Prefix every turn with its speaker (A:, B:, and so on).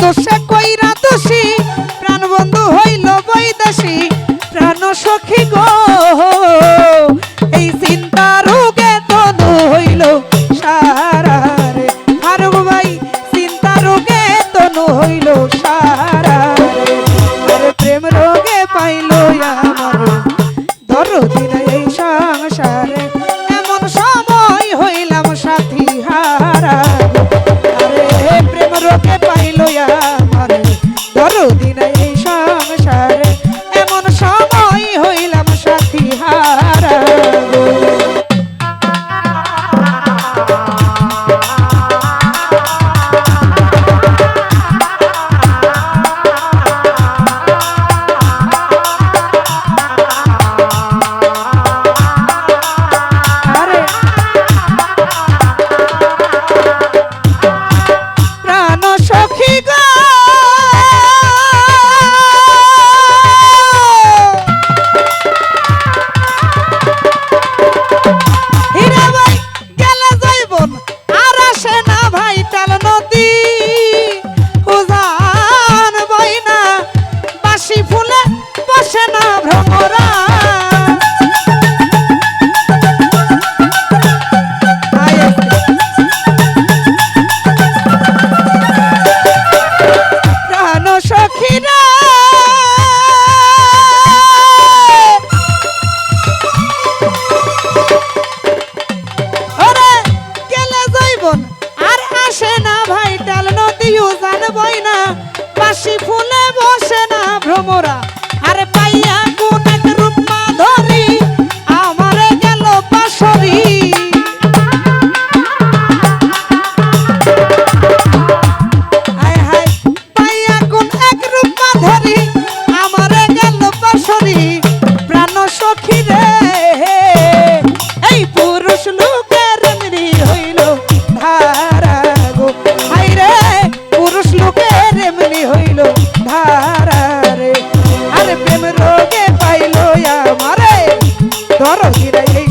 A: দোষে কইরা দোষী। প্রাণ বন্ধু হইল বৈদাসী। প্রাণ সখী গো। এই চিন্তা রোগে তনু হইল সা ভ্রমরা ধরো ফিরাই এই